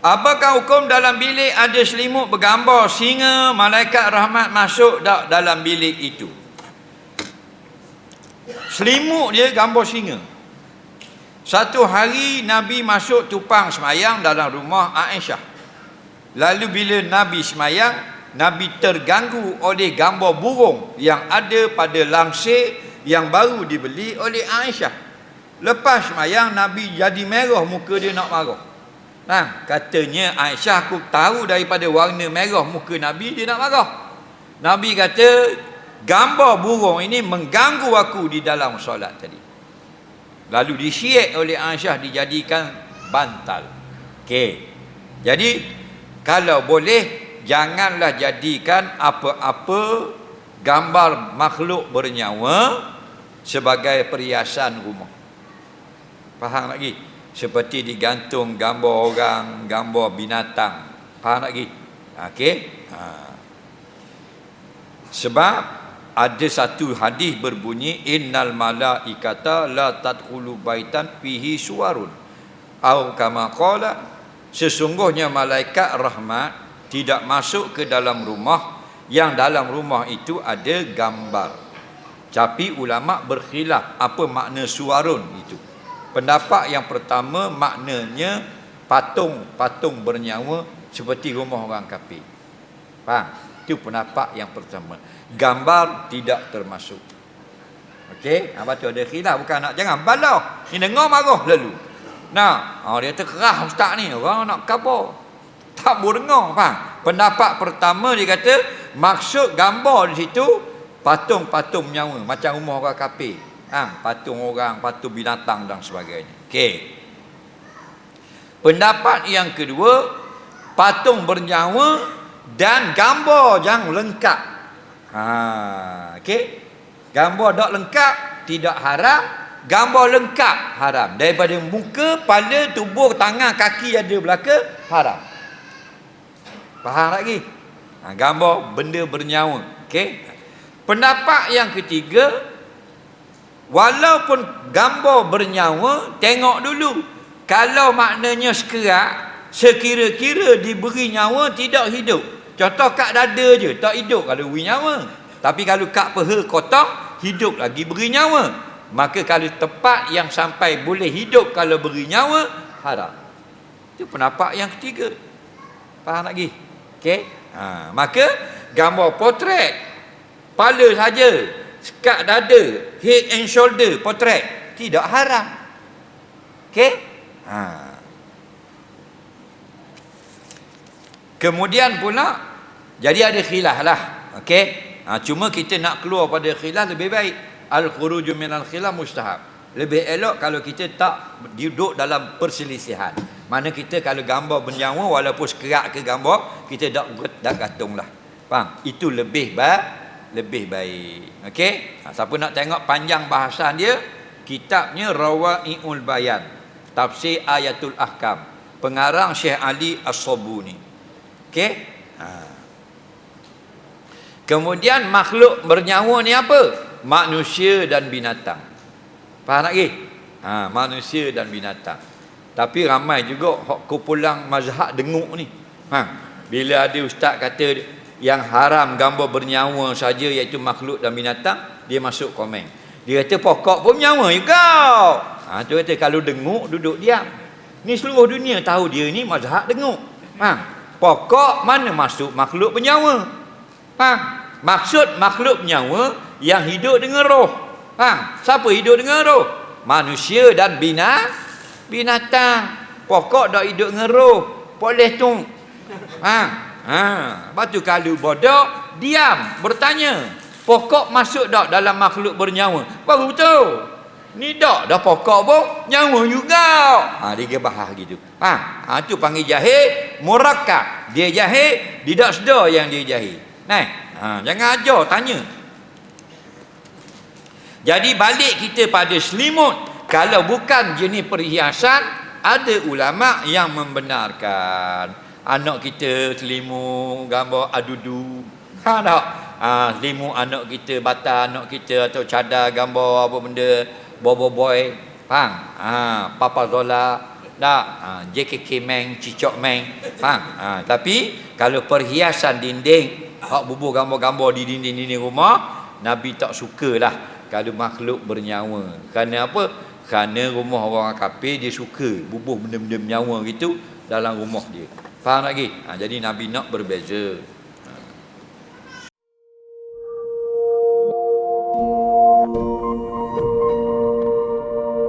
Apakah hukum dalam bilik ada selimut bergambar singa malaikat rahmat masuk tak dalam bilik itu? Selimut dia gambar singa. Satu hari Nabi masuk tupang semayang dalam rumah Aisyah. Lalu bila Nabi semayang, Nabi terganggu oleh gambar burung yang ada pada langsir yang baru dibeli oleh Aisyah. Lepas semayang, Nabi jadi merah muka dia nak marah. Nah, katanya Aisyah aku tahu daripada warna merah muka Nabi dia nak marah. Nabi kata gambar burung ini mengganggu aku di dalam solat tadi. Lalu disiek oleh Aisyah dijadikan bantal. Okey. Jadi kalau boleh janganlah jadikan apa-apa gambar makhluk bernyawa sebagai perhiasan rumah. Faham lagi? Seperti digantung gambar orang, gambar binatang. Faham lagi? Okey. Ha. Sebab ada satu hadis berbunyi innal malaikata la tadkhulu baitan fihi suwarun. Au kama qala sesungguhnya malaikat rahmat tidak masuk ke dalam rumah yang dalam rumah itu ada gambar. Tapi ulama berkhilaf apa makna suwarun itu. Pendapat yang pertama maknanya patung-patung bernyawa seperti rumah orang kafir. Faham? Itu pendapat yang pertama. Gambar tidak termasuk. Okey, apa tu ada khilaf bukan nak jangan balah. Ni dengar marah lalu. Nah, oh, dia terkerah ustaz ni, orang nak kabur. Tak boleh dengar, faham? Pendapat pertama dia kata maksud gambar di situ patung-patung nyawa macam rumah orang kafir ha, patung orang, patung binatang dan sebagainya. Okey. Pendapat yang kedua, patung bernyawa dan gambar yang lengkap. Ha, okey. Gambar tak lengkap tidak haram, gambar lengkap haram. Daripada muka, kepala, tubuh, tangan, kaki ada belaka haram. Faham lagi? Ha, gambar benda bernyawa. Okey. Pendapat yang ketiga, Walaupun gambar bernyawa, tengok dulu. Kalau maknanya sekerat, sekira-kira diberi nyawa, tidak hidup. Contoh kat dada je, tak hidup kalau beri nyawa. Tapi kalau kat peha kotak, hidup lagi beri nyawa. Maka kalau tepat yang sampai boleh hidup kalau beri nyawa, haram. Itu pendapat yang ketiga. Faham lagi? Okey? Ha, maka gambar potret, pala saja sekat dada, head and shoulder, potret. Tidak haram. Okey? Ha. Kemudian pula, jadi ada khilaf lah. Okey? Ha, cuma kita nak keluar pada khilaf lebih baik. Al-khuruju minal khilaf mustahab. Lebih elok kalau kita tak duduk dalam perselisihan. Mana kita kalau gambar bernyawa walaupun sekerak ke gambar, kita tak, tak gantung lah. Faham? Itu lebih baik lebih baik. Okey? Ha, siapa nak tengok panjang bahasan dia? Kitabnya Rawaiul Bayan. Tafsir Ayatul Ahkam. Pengarang Syekh Ali As-Sabuni. Okey? Ha. Kemudian makhluk bernyawa ni apa? Manusia dan binatang. Faham lagi? Ha, manusia dan binatang. Tapi ramai juga hok kumpulan mazhab denguk ni. Ha, bila ada ustaz kata yang haram gambar bernyawa saja iaitu makhluk dan binatang dia masuk komen. Dia kata pokok pun nyawa juga ha, tu kata kalau denguk duduk diam. Ni seluruh dunia tahu dia ni mazhab denguk. Ha, pokok mana masuk makhluk bernyawa? Ha, maksud makhluk bernyawa yang hidup dengan roh. Ha, siapa hidup dengan roh? Manusia dan bina binatang. Pokok dah hidup dengan roh. Boleh tu. Ha, Ha, tu kalau bodoh, diam, bertanya. Pokok masuk tak dalam makhluk bernyawa? Baru tu. Ni tak dah pokok pun nyawa juga. Ha, dia bahas gitu. Ha, ha tu panggil jahil murakab. Dia jahil, tidak sedar yang dia jahil. Nah, ha, jangan ajar, tanya. Jadi balik kita pada selimut. Kalau bukan jenis perhiasan, ada ulama yang membenarkan anak kita selimu gambar adudu ha tak ha, selimu anak kita bata anak kita atau cadar gambar apa benda bobo boy faham ha papa zola Tak, ha, JKK Meng, Cicok Meng. Faham? Ha, tapi kalau perhiasan dinding, hak bubuh gambar-gambar di dinding-dinding rumah, Nabi tak sukalah kalau makhluk bernyawa. Kerana apa? Kerana rumah orang kafir dia suka bubuh benda-benda bernyawa gitu dalam rumah dia. Faham lagi? Ha, jadi Nabi nak berbeza.